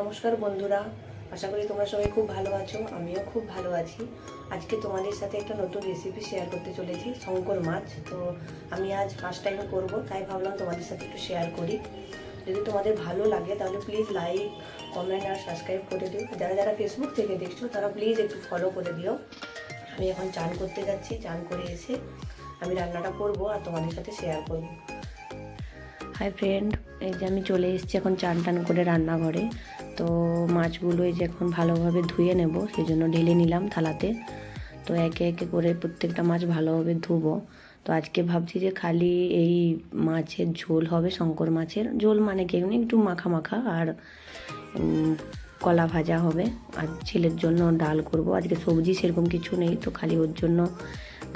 নমস্কার বন্ধুরা, আশা করি তোমরা সবাই খুব ভালো আছো, আমিও খুব ভালো আছি। আজকে তোমাদের সাথে একটা নতুন রেসিপি শেয়ার করতে চলেছি, শঙ্কর মাছ। তো আমি আজ ফার্স্ট টাইম করব, তাই ভাবলাম তোমাদের সাথে একটু শেয়ার করি। যদি তোমাদের ভালো লাগে, তাহলে প্লিজ লাইক কমেন্ট আর সাবস্ক্রাইব করে দিও। যারা যারা ফেসবুক থেকে দেখছ, তারা প্লিজ একটু ফলো করে দিও। আমি এখন চান করতে যাচ্ছি, চান করে এসে আমি রান্নাটা করব আর তোমাদের সাথে শেয়ার করব। হাই ফ্রেন্ড এই যে আমি চলে এসেছি এখন চান টান করে রান্নাঘরে। তো মাছগুলো এই যে এখন ভালোভাবে ধুয়ে নেব সেই জন্য ঢেলে নিলাম থালাতে। তো একে একে করে প্রত্যেকটা মাছ ভালোভাবে ধুবো। তো আজকে ভাবছি যে খালি এই মাছের ঝোল হবে, শঙ্কর মাছের। ঝোল মানে কি? একটু মাখা মাখা আর কলা ভাজা হবে। আর ছেলের জন্য ডাল করব। আজকে সবজি সেরকম কিছু নেই, তো খালি ওর জন্য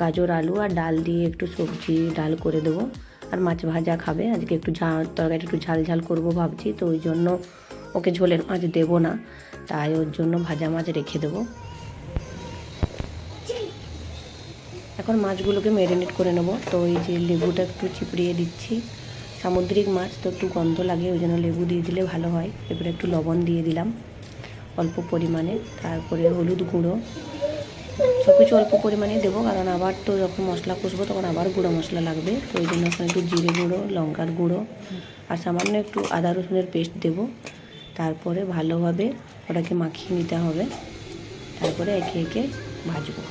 গাজর, আলু আর ডাল দিয়ে একটু সবজি ডাল করে দেবো। আর মাছ ভাজা খাবে। আজকে একটু ঝাল তরকারি একটু ঝাল ঝাল করব ভাবছি, তো ওই জন্য ওকে ঝোলের মাছ দেবো না। তাই ওর জন্য ভাজা মাছ রেখে দেবো। এখন মাছগুলোকে ম্যারিনেট করে নেব। তো এই যে লেবুটা একটু চিপড়িয়ে দিচ্ছি। সামুদ্রিক মাছ, তো একটু গন্ধ লাগে, ওই জন্য লেবু দিয়ে দিলে ভালো হয়। এবারে একটু লবণ দিয়ে দিলাম, অল্প পরিমাণে। তারপরে হলুদ গুঁড়ো সব কিছু অল্প পরিমাণে দেবো, কারণ আবার তো যখন মশলা কষবো তখন আবার গুঁড়ো মশলা লাগবে। তো ওই জন্য ওখানে একটু জিরে গুঁড়ো, লঙ্কার গুঁড়ো আর সামান্য একটু আদা রসুনের পেস্ট দেবো। তারপরে ভালোভাবে ওটাকে মাখিয়ে নিতে হবে। তারপরে একে একে ভাজবো।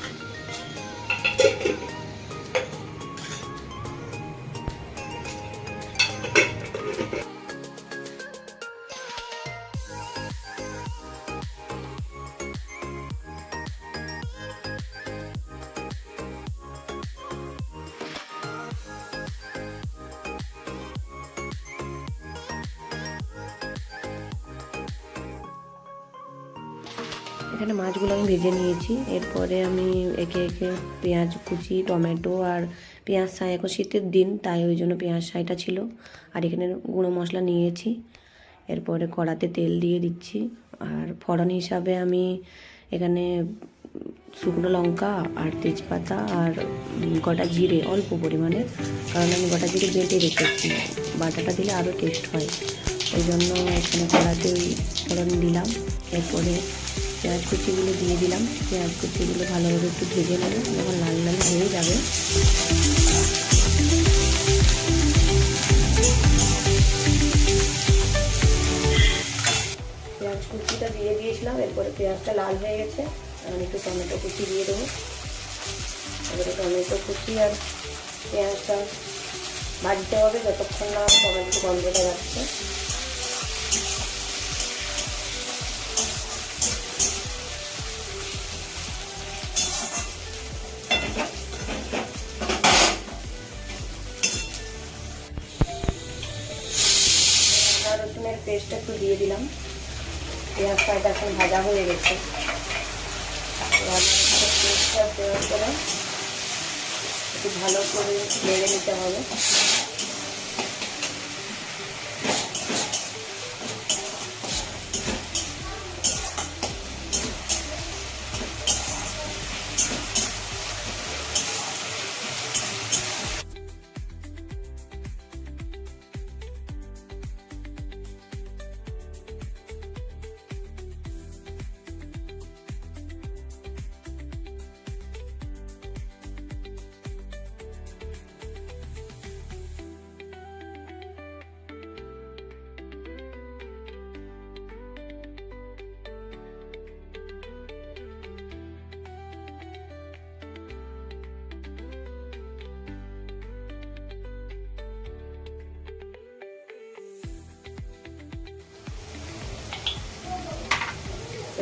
এখানে মাছগুলো আমি ভেজে নিয়েছি। এরপরে আমি একে একে পেঁয়াজ কুচি, টমেটো আর পেঁয়াজ ছাই এখন শীতের দিন, তাই ওই জন্য পেঁয়াজ ছাইটা ছিল। আর এখানে গুঁড়ো মশলা নিয়েছি। এরপরে কড়াতে তেল দিয়ে দিচ্ছি। আর ফড়ন হিসাবে আমি এখানে শুকনো লঙ্কা আর তেজপাতা আর গোটা জিরে, অল্প পরিমাণে। কারণ আমি গোটা জিরে বেটে রেখেছি। বাটাটা দিলে আরও টেস্ট হয়। ওই জন্য এখানে কড়াতে ওই ফোড়ন দিলাম। এরপরে পেঁয়াজ কুচিগুলো দিয়ে দিলাম। পেঁয়াজ কুচিগুলো ভালোভাবে একটু ভেজে নেব, যখন লাল লাল হয়ে যাবে। পেঁয়াজ কুচিটা দিয়ে দিয়েছিলাম, এরপরে পেঁয়াজটা লাল হয়ে গেছে। আমি একটু টমেটো কুচি দিয়ে দেবো। এবারে টমেটো কুচি আর পেঁয়াজটা ভাজতে হবে, যতক্ষণ না টমেটো গন্ধটা যাচ্ছে। রসুনের পেস্ট একটু দিয়ে দিলাম। পেঁয়াজ ফ্রাইটা এখন ভাজা হয়ে গেছে। পেস্টটা দেওয়ার পরে একটু ভালো করে নেড়ে নিতে হবে।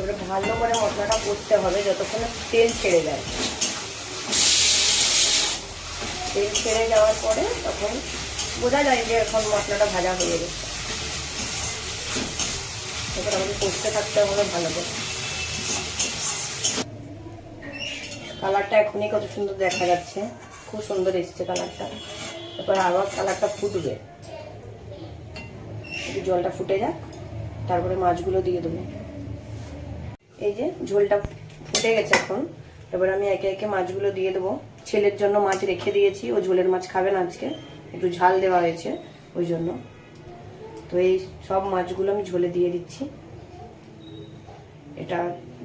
এবারে ভালো করে মশলাটা কষতে হবে, যতক্ষণ তেল ছেড়ে যায়। তেল ছেড়ে যাওয়ার পরে তখন বোঝা যায় যে এখন মশলাটা ভাজা হয়ে গেছে। এবার আমাকে কষতে থাকতে হবে ভালো করে। কালারটা এখনই কত সুন্দর দেখা যাচ্ছে। খুব সুন্দর এসছে কালারটা। এরপর আবার কালারটা ফুটবে। জলটা ফুটে যাক, তারপরে মাছগুলো দিয়ে দেবো। এই যে ঝোলটা ফুটে গেছে এখন। এবার আমি একে একে মাছগুলো দিয়ে দেবো। ছেলের জন্য মাছ রেখে দিয়েছি, ও ঝোলের মাছ খাবে না আজকে। একটু ঝাল দেওয়া হয়েছে ওই জন্য। তো এই সব মাছগুলো আমি ঝোলে দিয়ে দিচ্ছি। এটা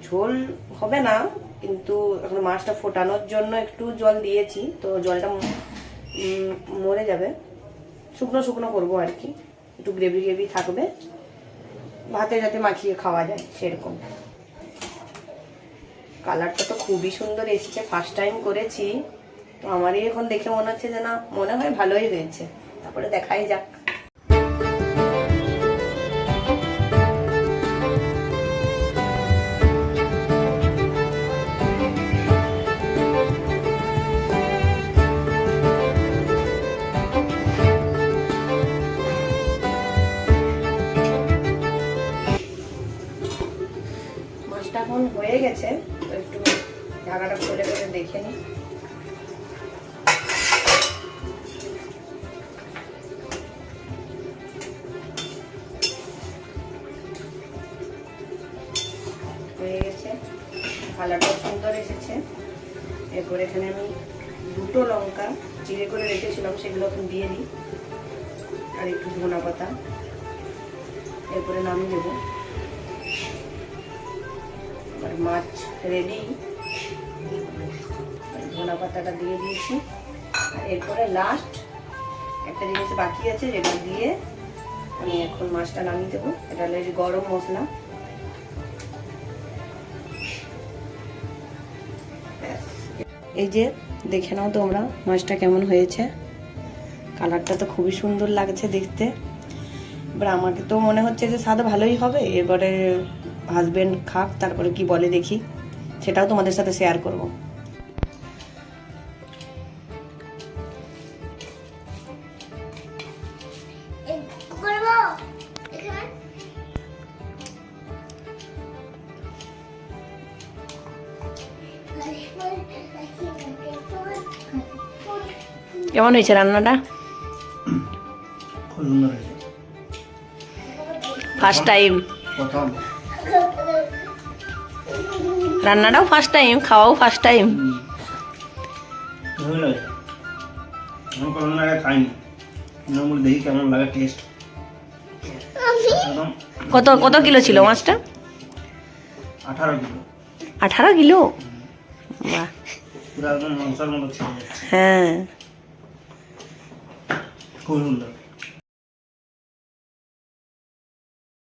ঝোল হবে না, কিন্তু এখন মাছটা ফোটানোর জন্য একটু জল দিয়েছি, তো জলটা মরে যাবে। শুকনো শুকনো করব আর কি। একটু গ্রেভি গ্রেভি থাকবে। ভাতে যাতে মাখিয়ে খাওয়া যায়, সেরকম। কালারটা তো খুবই সুন্দর এসেছে ফার্স্ট টাইম করেছি। তো আমারই এখন দেখে মনে হচ্ছে যে না, মনে হয় ভালোই হয়েছে। তারপরে দেখাই যাক। এখন হয়ে গেছে। একটু ঢাকাটা খুলে করে দেখে নিই। হয়ে গেছে। কালারটাও সুন্দর এসেছে। এরপর এখানে আমি দুটো লঙ্কা চিড়ে করে রেখেছিলাম, সেগুলো এখন দিয়ে দিই। আর একটু ধনা পাতা এরপরে নামিয়ে দেবো আমার মাছ রেডি ধনা পাতাটা দিয়ে দিয়েছি। আর এরপরে লাস্ট একটা জিনিস বাকি আছে যেটা দিয়ে আমি এখন মাছটা নামিয়ে দেবো। এটা হলো গরম মশলা। এই যে দেখে নাও তোমরা মাছটা কেমন হয়েছে। কালারটা তো খুবই সুন্দর লাগছে দেখতে। এবার আমাকে তো মনে হচ্ছে যে স্বাদ ভালোই হবে। এবারে হাজবেন্ড খাক তারপরে কি বলে দেখি। সেটাও তোমাদের সাথে শেয়ার করব। কেমন হয়েছে রান্নাটা? ফার্স্ট টাইম প্রথম। রান্নাটাও ফার্স্ট টাইম খাওয়াও ফার্স্ট টাইম হুম। লাগে আমি কোনো আগে খাইনি দেখি কেমন লাগে টেস্ট কত কত কিলো ছিল মাছটা? আঠারো কিলো। আঠারো কিলো? হ্যাঁ। খুব সুন্দর।